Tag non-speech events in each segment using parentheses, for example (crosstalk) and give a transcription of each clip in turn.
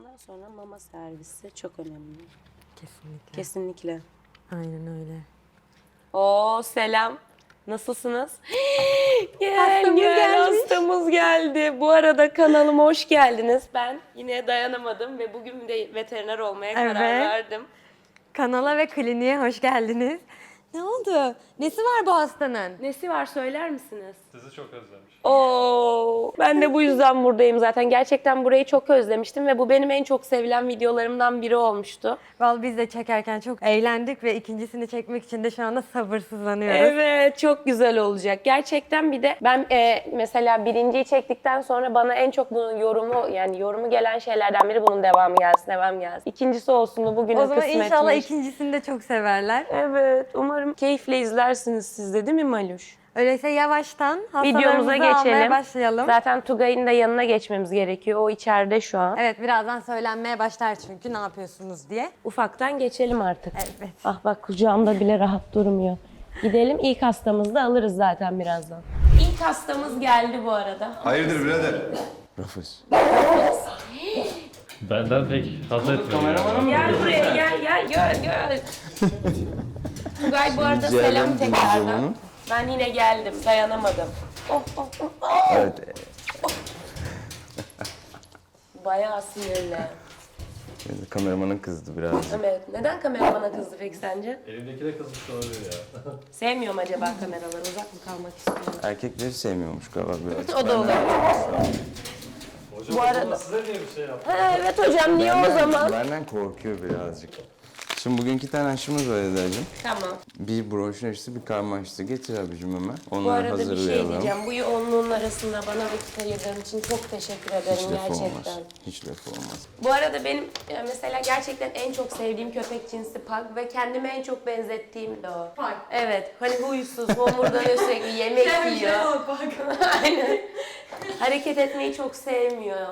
Ondan sonra mama servisi çok önemli. Kesinlikle. Kesinlikle. Aynen öyle. Oo selam. Nasılsınız? (gasps) gel Hastamız gel gelmiş. hastamız geldi. Bu arada kanalıma hoş geldiniz. Ben yine dayanamadım ve bugün de veteriner olmaya karar Evet. verdim. Kanala ve kliniğe hoş geldiniz. Ne oldu? Nesi var bu hastanın? Nesi var söyler misiniz? Sizi çok özlemiş. Oo, ben de bu yüzden buradayım zaten. Gerçekten burayı çok özlemiştim ve bu benim en çok sevilen videolarımdan biri olmuştu. Vallahi biz de çekerken çok eğlendik ve ikincisini çekmek için de şu anda sabırsızlanıyoruz. Evet çok güzel olacak. Gerçekten bir de ben e, mesela birinciyi çektikten sonra bana en çok bunun yorumu yani yorumu gelen şeylerden biri bunun devamı gelsin, devam gelsin. İkincisi olsun da bugüne O zaman kısmetmiş. inşallah ikincisini de çok severler. Evet umarım keyifle izlersiniz siz de değil mi Maluş? Öyleyse yavaştan Videomuza geçelim. başlayalım. Zaten Tugay'ın da yanına geçmemiz gerekiyor. O içeride şu an. Evet birazdan söylenmeye başlar çünkü ne yapıyorsunuz diye. Ufaktan geçelim artık. Evet. Ah bak kucağımda bile rahat durmuyor. Gidelim ilk hastamızı da alırız zaten birazdan. İlk hastamız geldi bu arada. Hayırdır birader? Rafız. (gasps) Benden pek haz etmiyor. Gel buraya gel gel gel gel. (laughs) Tugay bu arada selam tekrardan. Ben yine geldim dayanamadım. Oh, oh, oh, oh. Evet. (laughs) Bayağı sinirli. Kameramanın kızdı biraz. Evet. Neden kameramana kızdı peki sence? Elimdeki de kızmış olabilir ya. (laughs) Sevmiyorum acaba kameraları. Uzak mı kalmak istiyorum? Erkekleri sevmiyormuş galiba biraz. O da olabilir. Hocam Bu arada- size niye bir şey yaptı? Ha, evet hocam niye o zaman? Benden korkuyor birazcık. Şimdi bugün iki tane aşımız var Eda'cığım. Tamam. Bir broşür aşısı, bir karma aşısı. Getir abicim hemen. Bu Onları arada bir şey diyeceğim. Bu yoğunluğun arasında bana vakit ayırdığın için çok teşekkür ederim Hiç laf gerçekten. olmaz. Hiç laf olmaz. Bu arada benim e, mesela gerçekten en çok sevdiğim köpek cinsi pug ve kendime en çok benzettiğim de o. Pug. Evet. Hani huysuz, homurdanıyor sürekli, yemek yiyor. (laughs) Aynen. Hareket etmeyi çok sevmiyor.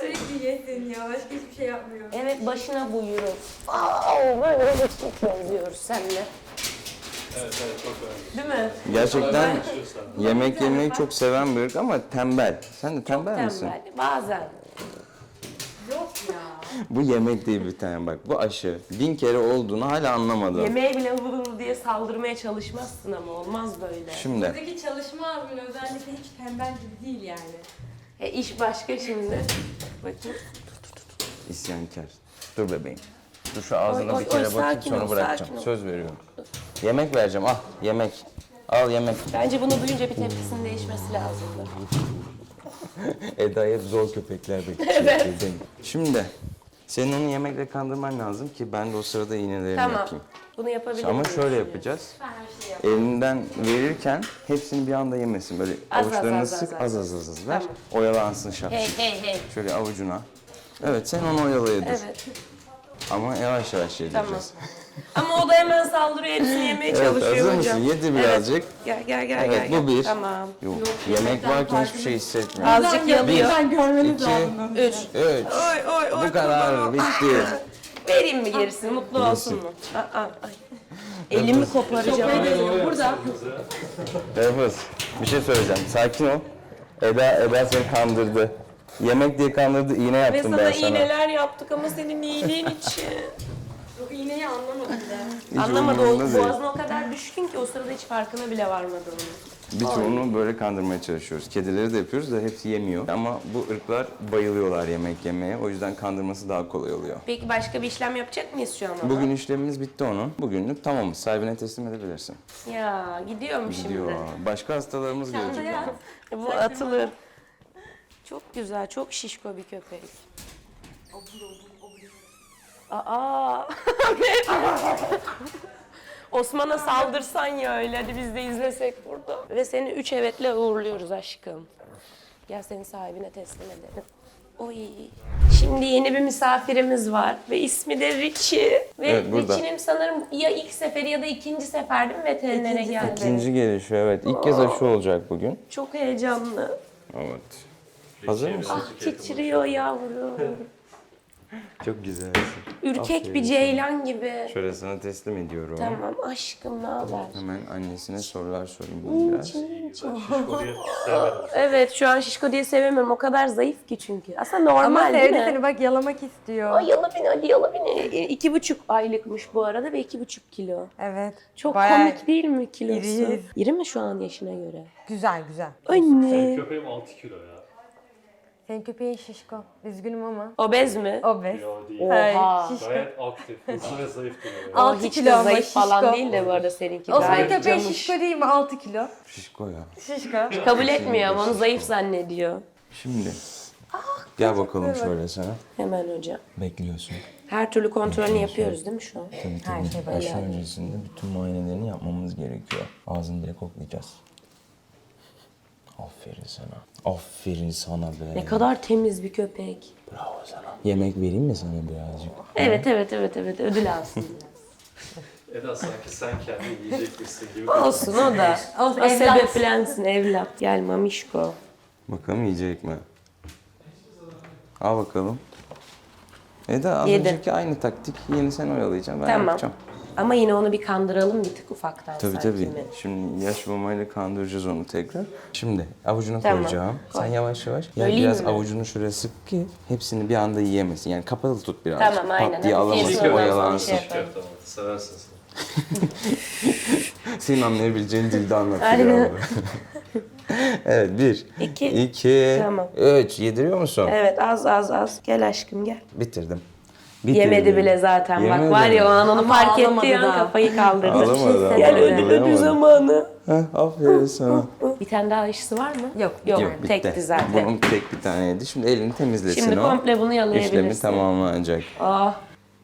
Sürekli yesin ya başka hiçbir şey yapmıyor. Evet başına buyurun. Aa, böyle de çok benziyoruz seninle. Evet evet çok önemli. Değil mi? Gerçekten yemek yemeyi çok seven bir ırk ama tembel. Sen de tembel misin? Tembel. Bazen. Bu yemek değil bir tane bak. Bu aşı. Bin kere olduğunu hala anlamadım. Yemeğe bile hıvı hıvı diye saldırmaya çalışmazsın ama olmaz böyle. Şimdi Buradaki çalışma abinin özellikle hiç tembel gibi değil yani. E iş başka şimdi. Bakın. isyankar. Dur bebeğim. Dur şu ağzına Oy, bir kere oy, bakayım sakin sonra ol, bırakacağım. sakin ol. Söz veriyorum. Yemek vereceğim. Al yemek. Al yemek. Bence bunu duyunca bir tepkisinin değişmesi lazımdı. (laughs) Eda hep zor köpekler bekliyor. (laughs) Evet. Şimdi senin onu yemekle kandırman lazım ki ben de o sırada iğnelerimi Tamam. yapayım. Bunu yapabilirim. Ama şöyle yapacağız. Ben her şeyi yaptım. Elinden verirken hepsini bir anda yemesin. Böyle Az, az, avuçlarını az, az, sık az. az az az az ver. Tamam. Oyalansın şap. Hey hey hey. Şöyle avucuna. Evet sen onu oyalaya dur. Evet Ama yavaş yavaş tamam. yedireceğiz. Ama o da hemen saldırıyor hepsini (laughs) yemeye Evet, çalışıyor hazır hocam. mısın? Yedi birazcık. Gel gel gel Evet gel. bu gel. bir. Tamam. Yok, yemek varken hiçbir şey hissetmiyorum. Azıcık yalıyor. Ben görmeniz İki, lazım. Üç. üç. Oy oy oy. Bu kadar bitti. (laughs) Vereyim mi gerisini? Mutlu olsun mu? Aa, ay. Elimi koparacağım. Burada Rafız bir şey söyleyeceğim. Sakin ol. Eda, Eda seni kandırdı. Yemek diye kandırdı. iğne Ve yaptım sana ben sana. iğneler yaptık ama senin iyiliğin için. (laughs) o iğneyi anlamadım bile. Hiç Anlamadı o umurumda değil. boğazına o kadar düşkün ki o sırada hiç farkına bile varmadı onun. Birçoğunu böyle kandırmaya çalışıyoruz. Kedileri de yapıyoruz da hepsi yemiyor. Ama bu ırklar bayılıyorlar yemek yemeye. O yüzden kandırması daha kolay oluyor. Peki başka bir işlem yapacak mıyız şu an ona? Bugün işlemimiz bitti onun. Bugünlük tamamız. Sahibine teslim edebilirsin. Ya gidiyorum Gidiyor. şimdi. Başka hastalarımız gelecek. Bu atılır. Çok güzel, çok şişko bir köpek. Aa. (laughs) (laughs) Osman'a saldırsan ya öyle hadi biz de izlesek burada. Ve seni üç evetle uğurluyoruz aşkım. Gel seni sahibine teslim edelim. Oy. Şimdi yeni bir misafirimiz var ve ismi de Richie. Ve Evet, burada. Richie'nin sanırım ya ilk seferi ya da ikinci sefer değil mi veterinere geldi? İkinci gelişi evet. İlk kez aşı olacak bugün. Çok heyecanlı. Evet. Hazır mısın? Ah titriyor yavrum. (laughs) Çok güzelsin. Ürkek Aferin bir ceylan gibi. Şöyle sana teslim ediyorum. Tamam aşkım ne haber? Hemen annesine sorular sorayım ben biraz. (laughs) Evet şu an şişko diye sevemiyorum. O kadar zayıf ki çünkü. Aslında normal Ama değil sevdi mi? seni bak yalamak istiyor. Ay yala beni hadi yala beni. E, İki buçuk aylıkmış bu arada ve iki buçuk kilo. Evet. Çok Bayağı komik değil mi kilosu? iriyiz. İri mi şu an yaşına göre? Güzel güzel. Benim Anne. köpeğim 6 kilo ya. Senin köpeğin şişko. Üzgünüm ama. Obez mi? Obez. Yo değil. Oha. Şişko. Gayet aktif, hızlı ve zayıf duruyor. ya. O Altı hiç kilo de ama zayıf falan şişko. değil de bu arada seninki. O zaman gayet köpeğin camış. şişko değil mi? 6 kilo. Şişko ya. Şişko. Kabul etmiyor ama onu zayıf zannediyor. Şimdi. Gel bakalım şöyle sana. Hemen hocam. Bekliyorsun. Her türlü kontrolünü yapıyoruz değil mi şu an? Tabii Her tabii. şey böyle. Aşı öncesinde bütün muayenelerini yapmamız gerekiyor. Ağzını bile koklayacağız. Aferin sana. Aferin sana be. Ne kadar temiz bir köpek. Bravo sana. Yemek vereyim mi sana birazcık? Evet evet evet evet ödül alsın. (laughs) Eda sanki sen kendi yiyecekmişsin gibi. Olsun o da. Olsun, o evlat. sebeplensin evlat. Gel mamişko. Bakalım yiyecek mi? Al bakalım. Eda az Yedi. önceki aynı taktik. Yeni sen oyalayacaksın. Ben Tamam. yapacağım. Ama yine onu bir kandıralım bir tık ufaktan Tabii sanki tabii. mi? Şimdi yaş mamayla kandıracağız onu tekrar. Şimdi avucuna Tamam, koyacağım. koy. Sen yavaş yavaş. Ya Böleyim biraz mi? avucunu şuraya sık ki hepsini bir anda yiyemesin. Yani kapalı tut biraz. Tamam, aynen. Pat diye alamasın, yesin, ondan sonra oyalansın. şey köfte ama seversin sen. Senin anlayabileceğin dilde Aynen. anlatıyor. (laughs) abi. evet bir, İki. iki, Tamam. üç. Yediriyor musun? Evet az az az. Gel aşkım gel. Bitirdim. Yemedi bile zaten Yemedi bak var ya o an onu Ama fark ağlamadı ettiği an da. kafayı kaldırdı. Ağlamadı. Gel ödül ödül zamanı. Heh, aferin sana. Bir tane daha aşısı var mı? Yok. Yok, Yok, bitti. tekti zaten. Bunun tek bir taneydi. Şimdi elini temizlesin Şimdi o. komple bunu yalayabilirsin. İşlemi tamamlanacak. Ah.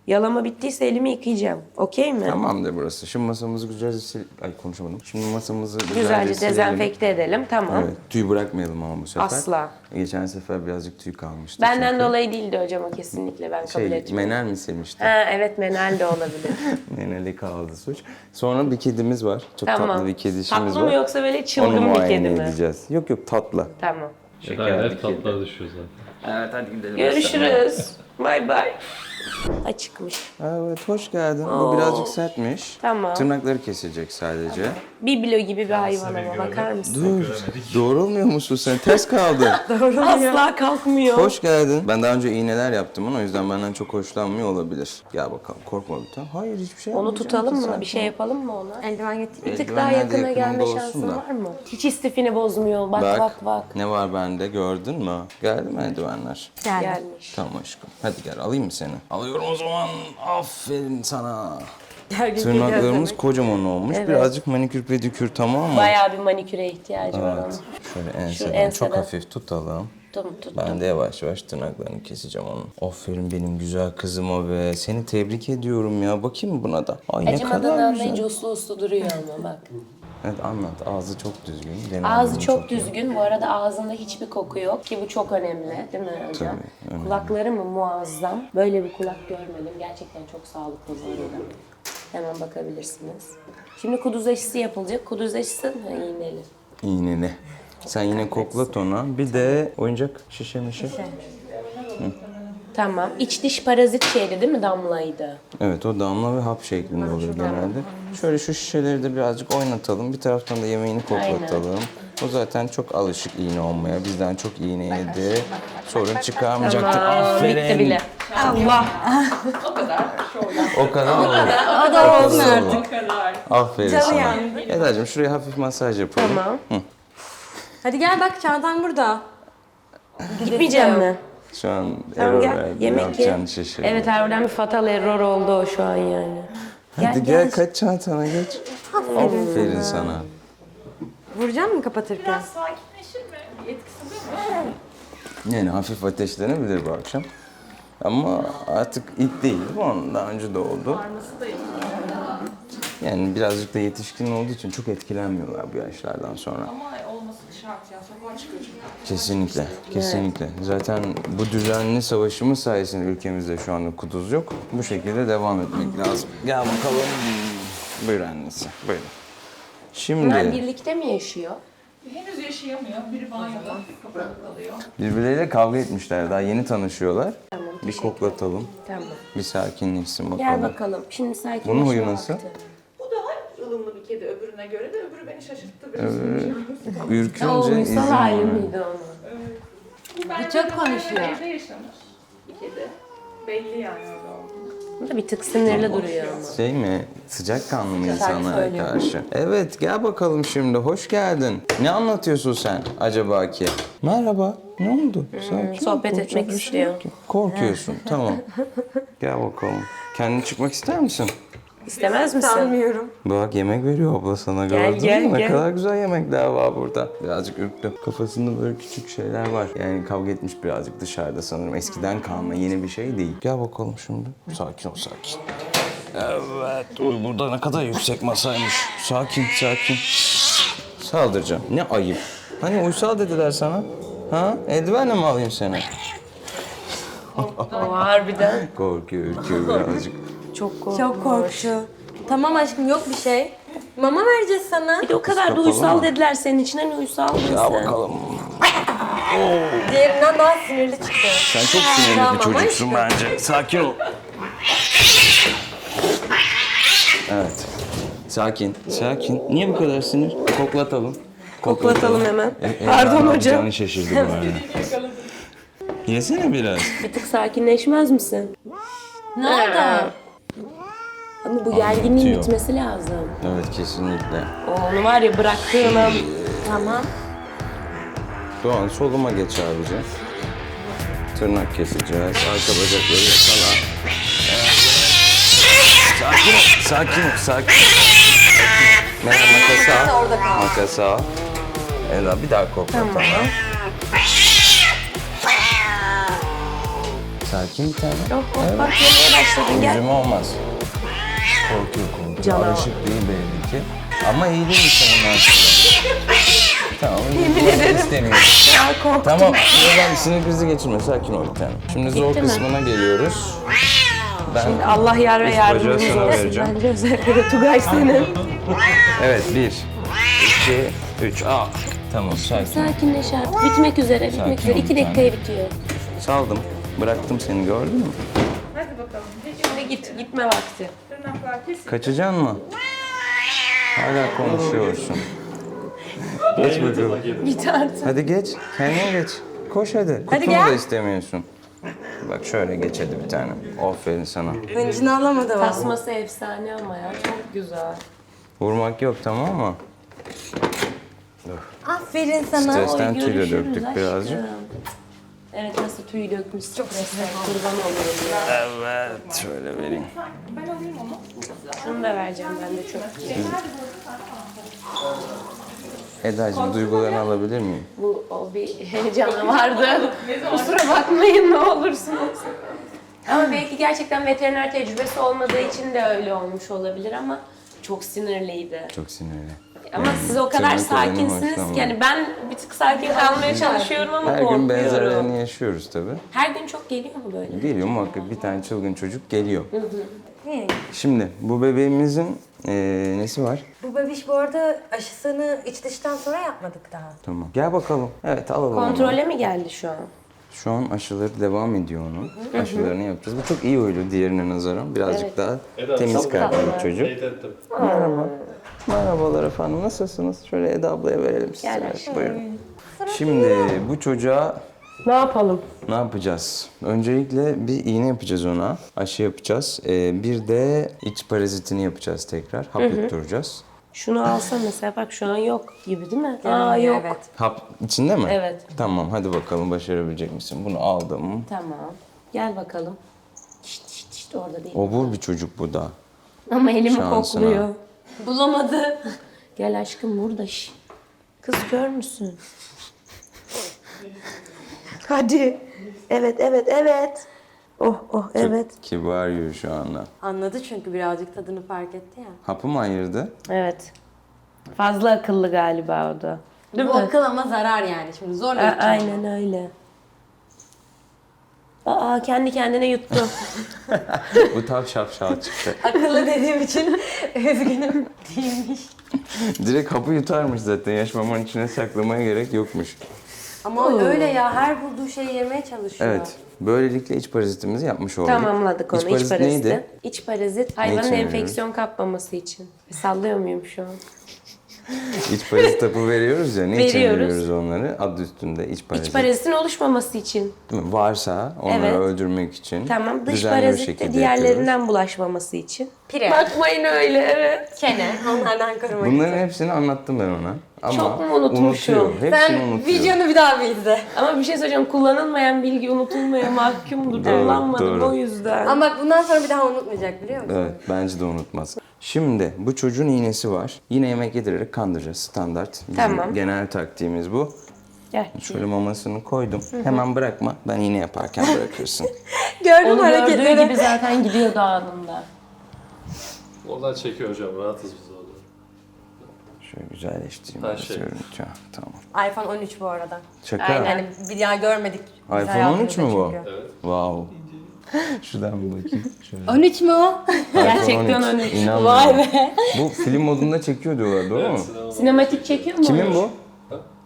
Yalama bittiyse elimi yıkayacağım. Okey mi? Tamamdır burası. Şimdi masamızı güzelce sil... Ay konuşamadım. Şimdi masamızı güzelce, Güzelce silelim. dezenfekte edelim. Tamam. Evet. Tüy bırakmayalım ama bu sefer. Asla. Geçen sefer birazcık tüy kalmıştı. Benden çünkü. dolayı değildi hocam o kesinlikle ben kabul Şey, etmiyorum. menel mi silmişti? Ha evet menel de olabilir. (laughs) Meneli kaldı suç. Sonra bir kedimiz var. Çok tamam. tatlı bir kedişimiz Tatlı var. mı yoksa böyle Onu çılgın bir kedi mi? edeceğiz. Yok yok tatlı. Tamam. Eda hep tatlar düşüyor zaten. Evet hadi gidelim. Görüşürüz. Bay bay. Açıkmış. Evet hoş geldin. Bu birazcık sertmiş. Tamam. Tırnakları kesecek sadece. Biblo gibi bir hayvan Seni ama gördüm. bakar mısın? Dur. Doğrulmuyor musun sen? Ters kaldın. (laughs) Asla kalkmıyor. Hoş geldin. Ben daha önce iğneler yaptım onu o yüzden benden çok hoşlanmıyor olabilir. Gel bakalım korkma lütfen. Hayır hiçbir şey Onu yapmayacağım tutalım ki mı? sen. Bir şey yapalım mı ona? Eldiven getir. Bir tık Eldivenler daha de yakına yakınında gelme olsun şansın da. var mı? Hiç istifini bozmuyor. Bak bak bak. Ne var bende gördün mü? Geldi mi eldivenler? Geldi. Gelmiş. Tamam aşkım. Hadi gel alayım mı seni? Alıyorum o zaman. Aferin sana. Tırnaklarımız kocaman olmuş. Evet. Birazcık manikür pedikür tamam mı? Bayağı bir maniküre ihtiyacı var onun. Evet. Şöyle enseden, enseden. çok hafif tutalım. Tuttum tuttum. Ben de yavaş yavaş tırnaklarını keseceğim onun. Aferin benim güzel kızıma be. Seni tebrik ediyorum ya. Bakayım buna da? Ay ne kadar anlayınca güzel. uslu uslu duruyor ama bak. Evet anlat. Ağzı çok düzgün. genel Ağzı çok iyi. düzgün. Bu arada ağzında hiçbir koku yok ki bu çok önemli değil mi hocam? Tabii, önemli. Kulakları mı muazzam. Böyle bir kulak görmedim. Gerçekten çok sağlıklı bu arada. Hemen bakabilirsiniz. Şimdi kuduz aşısı yapılacak. Kuduz aşısı ha, iğneli. İğneni. Sen yine koklat ona. Bir de oyuncak şişe mişe. Tamam. İç diş parazit şeydi değil mi damlaydı? Evet o damla ve hap şeklinde oluyor genelde. Şöyle şu şişeleri de birazcık oynatalım. Bir taraftan da yemeğini koklatalım. O zaten çok alışık iğne olmaya. Bizden çok iğne yedi. Sorun çıkarmayacaktır. Aa, Aferin. bitti bile. Allah. O kadar oldu. O da olsun artık. Aferin Canı sana. yandı. Eda'cığım şuraya hafif masaj yapalım. Tamam. Hadi gel bak çantan burada. Gitmeyeceğim mi? Şu an Tamam error gel. verdi. Yemek ye. Yapacağını şaşırdım. Evet harbiden bir fatal error oldu o şu an yani. Hadi gel, kaç çantana geç. Aferin sana. Vuracak mı kapatırken? Sakinleşir mi? Etkisi değil mi? Yani hafif ateşlenebilir bu akşam. Ama artık ilk değil bu onun daha önce de oldu. Yani birazcık da yetişkin olduğu için çok etkilenmiyorlar bu yaşlardan sonra. Ama olması şart ya. Sokağa çıkıyor çünkü. Kesinlikle, kesinlikle. Zaten bu düzenli savaşımız sayesinde ülkemizde şu anda kuduz yok. Bu şekilde devam etmek lazım. Gel bakalım. Buyur annesi, buyurun. Bunlar Şimdi birlikte mi yaşıyor? Henüz yaşayamıyor. Biri banyoda kapalı kalıyor. birbirleriyle kavga etmişler. Daha yeni tanışıyorlar. Bir koklatalım. Tamam. Bir sakinleşsin bakalım. Gel bakalım. Şimdi sakinleşme Bunun huyu vakti. nasıl? Bu daha ılımlı bir kedi öbürüne göre de öbürü beni şaşırttı biraz. O (laughs) Ürkünce izin uysal hali vermiyor. miydi onun? Bu çok konuşuyor. Evde yaşamış bir kedi. Belli yani öyle olduğunu. Bu da bir tık sinirli duruyor ama. Şey mi? Sıcak kanlı insanlara söylüyor. karşı? Evet gel bakalım şimdi. Hoş geldin. Ne anlatıyorsun sen acaba ki? Merhaba. Ne oldu? Sakin ol, Hmm, sohbet korkacak etmek bir şey istiyor. yok ki. Korkuyorsun. tamam. Gel bakalım. Kendin çıkmak ister misin? İstemez misin? Sanmıyorum. Bak yemek veriyor abla sana Gel, gördün gel, mü? Ne gel. kadar güzel yemekler var burada. Birazcık ürktüm. Kafasında böyle küçük şeyler var. Yani kavga etmiş birazcık dışarıda sanırım. Eskiden kalma yeni bir şey değil. Gel bakalım şimdi. Sakin ol sakin. Evet. Uy burada ne kadar yüksek masaymış. Sakin sakin. Saldıracağım. Ne ayıp. Hani uysal dediler sana. Ha? Eldivenle mi alayım seni? O harbiden Korkuyor, ürküyor birazcık. Çok korkmuş. Çok korktu. Tamam aşkım yok bir şey. Mama vereceğiz sana. Bir de o kadar da uysal mı? dediler senin için. Hani uysal mısın? Ya bakalım. Diğerinden daha sinirli çıktı. Sen çok sinirli Tamam, bir çocuksun aşkım. bence. Sakin ol. Evet. Sakin, sakin. Niye bu kadar sinir? Koklatalım. Koklatalım hemen. E, e, Pardon ya, hocam. Canı şaşırdı bu arada. Yesene biraz. Bir tık sakinleşmez misin? Ne oldu? Ama bu gerginliğin Anlatıyor. bitmesi lazım. Evet kesinlikle. Onu var ya bıraktığın an Tamam. Doğan soluma geç abici. Tırnak keseceğiz. Arka bacakları yakala. Sakin ol, sakin ol, sakin ol. Meral makas al. Orada kal. Makas al. Ela bir daha koklatalım. Sakin bir tane. Yok yok bak yemeye başladın gel. Üzüm olmaz. Korkuyor korkuyor. Canavar. Alışık değil belli ki. Ama iyi değil mi senin aslında? Tamam. Yemin istemiyorum. Ya korktum. Tamam. Neden sinir krizi geçirme. Sakin ol bir tane. Şimdi zor Gitti mi? kısmına geliyoruz. Ben Allah yar ve Üst yardımcımız bacağı sana olsun. vereceğim. Bence özellikle de Tugay senin. Evet bir, iki, üç. Aa. Tamam sakin. Sakinleş artık. Bitmek üzere, bitmek Sakin üzere. ol İki bir dakikaya bitiyor. Saldım. Bıraktım seni gördün mü? Hadi bakalım. Şimdi git, gitme vakti. Tırnaklar. Kaçacaksın mı? Hala konuşuyorsun. Geç bakalım. Git artık. Hadi geç. Kendin geç. Koş hadi. Kutunu gel. da istemiyorsun. Bak şöyle geç hadi bir tane. Aferin sana. Hıncını alamadı ama. Tasması efsane ama ya. Çok güzel. Vurmak yok tamam mı? Aferin sana. Stresten tüy de döktük aşkım. birazcık. Evet nasıl tüy dökmüş stresten. Kurban olurum ya. Evet. Şöyle vereyim. Şunu da vereceğim ben de çok. Eda'cığım duygularını alabilir miyim? Bu o bir heyecanı vardı. Kusura bakmayın ne olursunuz. Ama belki gerçekten veteriner tecrübesi olmadığı için de öyle olmuş olabilir ama çok sinirliydi. Çok sinirli. Ama siz o kadar tırnak sakinsiniz ki yani ben bir tık sakin kalmaya çalışıyorum ama Her gün korkuyorum. benzerlerini yaşıyoruz tabii. Her gün çok geliyor mu böyle? Geliyor muhakkak bir tane çılgın çocuk geliyor. Şimdi bu bebeğimizin eee, nesi var? Bu bebiş bu arada aşısını iç dıştan sonra yapmadık daha. Tamam. Gel bakalım. Evet alalım onu. Kontrole mi geldi şu an? Şu an aşıları devam ediyor onun. Aşılarını yapacağız. Bu çok iyi huylu diğerine nazaran. Birazcık Evet. daha temiz kalpli bir çocuk. Teyit ettim. Merhabalar efendim. Nasılsınız? Şöyle Eda ablaya verelim size. Gel aşkım. Buyurun. Şimdi bu çocuğa Ne yapalım? ne yapacağız? Öncelikle bir iğne yapacağız ona. Aşı yapacağız. Ee, bir de iç parazitini yapacağız tekrar. Hap yutturacağız. Şunu alsana mesela bak şu an yok gibi değil mi? Aa yok. Evet. Hap içinde mi? Evet. Tamam hadi bakalım başarabilecek misin? Bunu aldım. Tamam. Gel bakalım. Şişt şişt şişt orada değil. Obur bir çocuk bu da. Ama elimi Şansına. kokluyor. Bulamadı. (laughs) Gel aşkım burada. Şş. Kız kör müsün? Hadi. Evet, evet, evet. Oh, oh, evet. Kibar yiyor şu anda. Anladı çünkü birazcık tadını fark etti ya. Hapı mı ayırdı? Evet. Fazla akıllı galiba o da. Değil Bu mi? akıl ama zarar yani. Şimdi zorla A- aynen öyle. Aa kendi kendine yuttu. (laughs) bu tam şapşal çıktı. Akıllı dediğim için üzgünüm değilmiş. Direkt hapı yutarmış zaten. Yaş mamanın içine saklamaya gerek yokmuş. Ama öyle ya her bulduğu şeyi yemeye çalışıyor. Evet. Böylelikle iç parazitimizi yapmış olduk. Tamamladık onu. İç İç parazit parazit. neydi? İç parazit hayvanın enfeksiyon kapmaması için. Sallıyor muyum şu an? (laughs) İç parazit tapı veriyoruz ya. Ne için Veriyoruz. veriyoruz onları? Adı üstünde iç parazit. İç parazitin oluşmaması için. Varsa onları Evet. öldürmek için. Tamam. Dış parazit de diğerlerinden bulaşmaması için. Pire. Bakmayın öyle evet. Kene. Onlardan korumak yapıyoruz. Bunların hepsini anlattım ben ona. Ama Çok mu unutmuşum? unutuyor. Hepsini Sen unutuyor. videonu bir daha bir izle. Ama bir şey söyleyeceğim. Kullanılmayan bilgi unutulmaya mahkumdur. Kullanmadım doğru. o yüzden. Ama bak bundan sonra bir daha unutmayacak biliyor musun? Evet, bence de unutmaz. Şimdi bu çocuğun iğnesi var. Yine yemek yedirerek kandıracağız. Standart. Bizim Tamam. genel taktiğimiz bu. Gel. Şöyle mamasını koydum. Hemen bırakma. Ben iğne yaparken bırakırsın. (laughs) Gördün Onu gördüğü hareketleri? gibi zaten gidiyordu anında. Oradan çekiyor hocam. Rahatız biz orada. Şöyle güzelleştireyim. Biraz şey. görüntü. Tamam. iPhone 13 bu arada. Şaka. Aynen. Yani bir daha görmedik. Biz iPhone 13 mü bu? Evet. Wow. (laughs) Şuradan bir bakayım. Şöyle. çünkü. 13 mü o? Gerçekten 13. 13. İnanmıyorum. Vay be. Bu film modunda çekiyor diyorlar doğru mu? Sinema- Sinematik çekiyor mu? Kimin bu?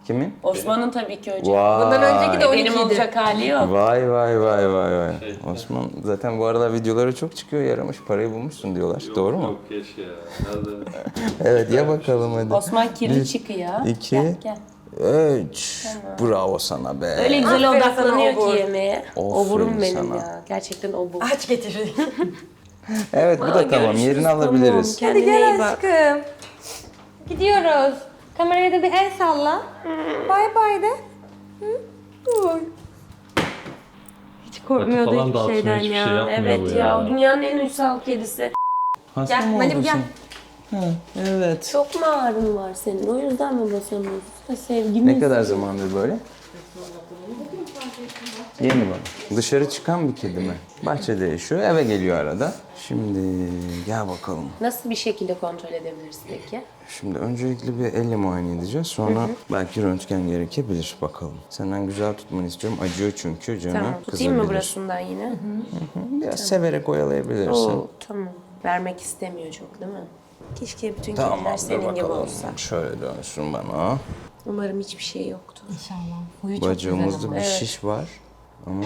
Kimin? Osman'ın tabii ki hocam. Vay. Bundan önceki de 12 Benim idi. olacak hali yok. Vay vay vay vay vay. Osman zaten bu aralar videoları çok çıkıyor yaramış parayı bulmuşsun diyorlar. Yok, Doğru mu? Yok geç ya. Nerede? (laughs) Evet ya bakalım hadi. Osman kirli Bir, çıkıyor. iki. Gel, gel. Üç. Bravo sana be. Öyle güzel Aferin odaklanıyor sana ki obur. yemeğe. Aferin Oburum benim sana. ya. Gerçekten obur. Aç getir. Evet bu da Aa, tamam yerini tamam. alabiliriz. Kendine Hadi gel iyi bak. aşkım. Gidiyoruz. Kameraya da bir el salla. Bay bay de. Hı? Oy. Hiç korkmuyordu falan hiçbir dağıtmıyor, şeyden hiçbir ya. şey yapmıyor. Evet bu ya. ya. Dünyanın en uysal kedisi. Hasta Gel mı oldun gel. sen? Ha, evet. Çok mu ağrın var senin? O yüzden mi basamıyorsun? Sevgimiz. Ne kadar zamandır böyle? Yeni bana. Dışarı çıkan bir kedi mi? Bahçede yaşıyor, eve geliyor arada. Şimdi gel bakalım. Nasıl bir şekilde kontrol edebiliriz peki? Şimdi öncelikle bir elle muayene edeceğiz. Sonra belki röntgen gerekebilir bakalım. Senden güzel tutmanı istiyorum. Acıyor çünkü canı Tamam. Tutayım mı kızabilir. burasından yine? Biraz severek oyalayabilirsin. Oo, tamam. Vermek istemiyor çok değil mi? Keşke bütün Tamam kediler dur senin gibi bakalım. olsa. Şöyle dönsün bana. Umarım hiçbir şey yoktur. İnşallah. Huyu çok güzel Bacağımızda ama. bir şiş var. Ama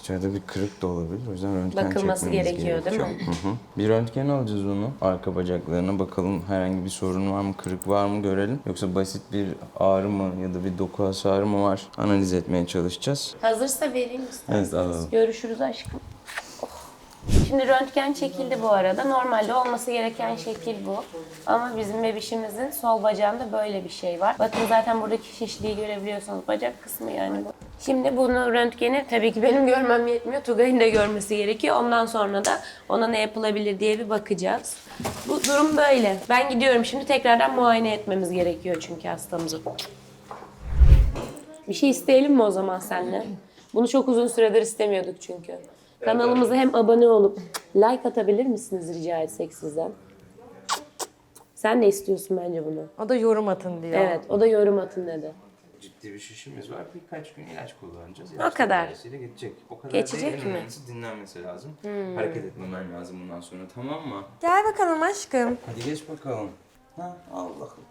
içeride bir kırık da olabilir. O yüzden röntgen Bakılması çekmemiz gerekiyor, değil mi? Hı hı. Bir röntgen alacağız onu. Arka bacaklarına bakalım herhangi bir sorun var mı, kırık var mı görelim. Yoksa basit bir ağrı mı ya da bir doku hasarı mı var analiz etmeye çalışacağız. Hazırsa vereyim isterseniz. Evet, alalım. Görüşürüz aşkım. Şimdi röntgen çekildi bu arada. Normalde olması gereken şekil bu. Ama bizim bebişimizin sol bacağında böyle bir şey var. Bakın zaten buradaki şişliği görebiliyorsunuz. Bacak kısmı yani bu. Şimdi bunu röntgeni tabii ki benim görmem yetmiyor. Tugay'ın da görmesi gerekiyor. Ondan sonra da ona ne yapılabilir diye bir bakacağız. Bu durum böyle. Ben gidiyorum şimdi tekrardan muayene etmemiz gerekiyor çünkü hastamızı. Bir şey isteyelim mi o zaman seninle? Bunu çok uzun süredir istemiyorduk çünkü. Kanalımıza hem abone olup like atabilir misiniz rica etsek sizden? Sen de istiyorsun bence bunu. O da yorum atın diyor. Evet, o da yorum atın dedi. Ciddi bir şişimiz var. Birkaç gün ilaç kullanacağız. O kadar. tedavisiyle geçecek. O kadar Geçecek değil, en mi? önemlisi dinlenmesi lazım. Hareket etmemen lazım bundan sonra tamam mı? Gel bakalım aşkım. Hadi geç bakalım. Ha Allah'ım.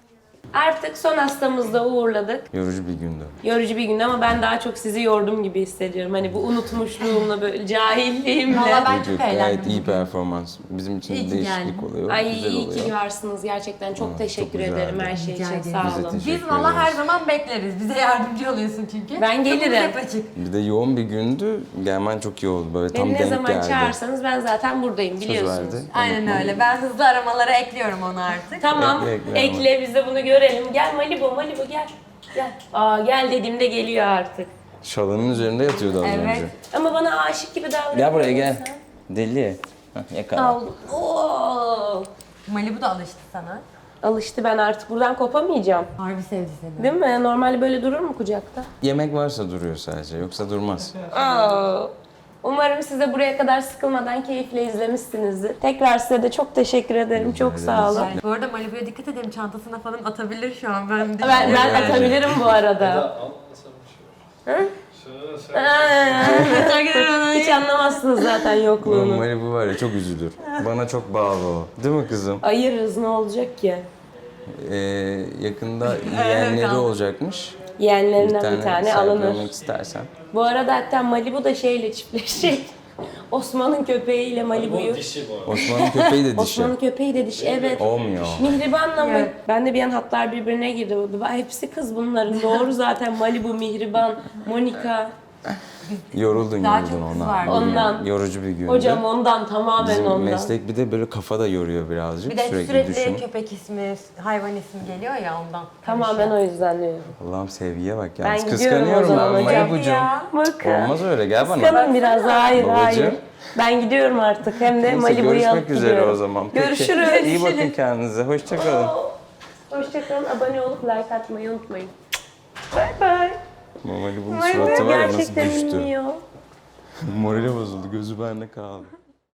Artık son hastamızı da uğurladık. Yorucu bir gündü. Yorucu bir gündü ama ben daha çok sizi yordum gibi hissediyorum. Hani bu unutmuşluğumla böyle cahilliğimle. Valla ben Yok, çok gayet eğlendim. iyi performans. Bizim için İyi ki değişiklik geldin. oluyor. Ay güzel iyi oluyor. ki varsınız gerçekten. Çok teşekkür güzeldi. ederim her şey Rica için. ederim. Sağ Biz de olun. teşekkür Biz valla her ederiz. zaman bekleriz. Bize yardımcı oluyorsun çünkü. Ben Kapımız gelirim. hep açık. Bir de yoğun bir gündü. Gelmen çok iyi oldu. Böyle tam Beni ne denk zaman geldi. çağırsanız ben zaten buradayım Söz biliyorsunuz. verdi. Aynen öyle. Ben hızlı aramalara ekliyorum onu artık. Tamam. Ekle, Ekle, ekle biz de bunu görelim. Gel Malibu, Malibu gel. Gel. Aa gel dediğimde geliyor artık. Şalının üzerinde yatıyordu az Evet. önce. Ama bana aşık gibi davranıyor. Gel buraya gel. Deli. Hah, yakala. Al. Oo. Malibu da alıştı sana. Alıştı ben artık buradan kopamayacağım. Harbi sevdi seni. Değil mi? Normalde böyle durur mu kucakta? Yemek varsa duruyor sadece. Yoksa durmaz. Aa. Umarım siz de buraya kadar sıkılmadan keyifle izlemişsinizdir. Tekrar size de çok teşekkür ederim. Çok sağ olun. Bu arada Malibu'ya dikkat edelim. Çantasına falan atabilir şu an. Ben, Ben, ben atabilirim bu arada. Şey. Şöyle. Hiç anlamazsınız zaten Oğlum yokluğunu. Malibu var ya çok üzülür. Bana çok bağlı o. Değil mi kızım? Ayırırız ne olacak ki? Ee, yakında (laughs) yeğenleri olacakmış. Yeğenlerinden bir tane, alınır. sahiplenmek istersen. Bu arada hatta Malibu da şeyle çiftleşecek. (laughs) Osman'ın köpeğiyle Malibu'yu. Bu dişi bu arada. Osman'ın köpeği de (laughs) dişi. Osman'ın köpeği de dişi evet. Olmuyor. Mihriban'la mı? Evet. Ben de bir an hatlar birbirine girdi. Hepsi kız bunların. Doğru zaten Malibu, Mihriban, Monika. (laughs) Yoruldun Daha yoruldun çok kız ondan. vardı. Ondan. Yorucu bir gündü. Hocam ondan tamamen Bizim ondan. meslek bir de böyle kafa da yoruyor birazcık. Bir de sürekli, sürekli, düşün. köpek ismi, hayvan ismi geliyor ya ondan. Tamamen o yüzden diyorum. Allah'ım sevgiye bak Ben ya. gidiyorum o Kıskanıyorum zaman ben hocam. Malibu'cum. Ya. Bakın. Olmaz öyle gel bana. Kıskanın biraz. Hayır Babacığım. hayır. Ben gidiyorum artık. Hem de Neyse, Malibu'yu görüşmek alıp üzere gidiyorum. o zaman. Peki. Görüşürüz. İyi bakın kendinize. Hoşçakalın. Hoşçakalın. Abone olup like atmayı unutmayın. Bay bay. Malibu'nun suratı var ya nasıl Gerçekten düştü. bilmiyor. (laughs) Morali bozuldu. Gözü bende kaldı.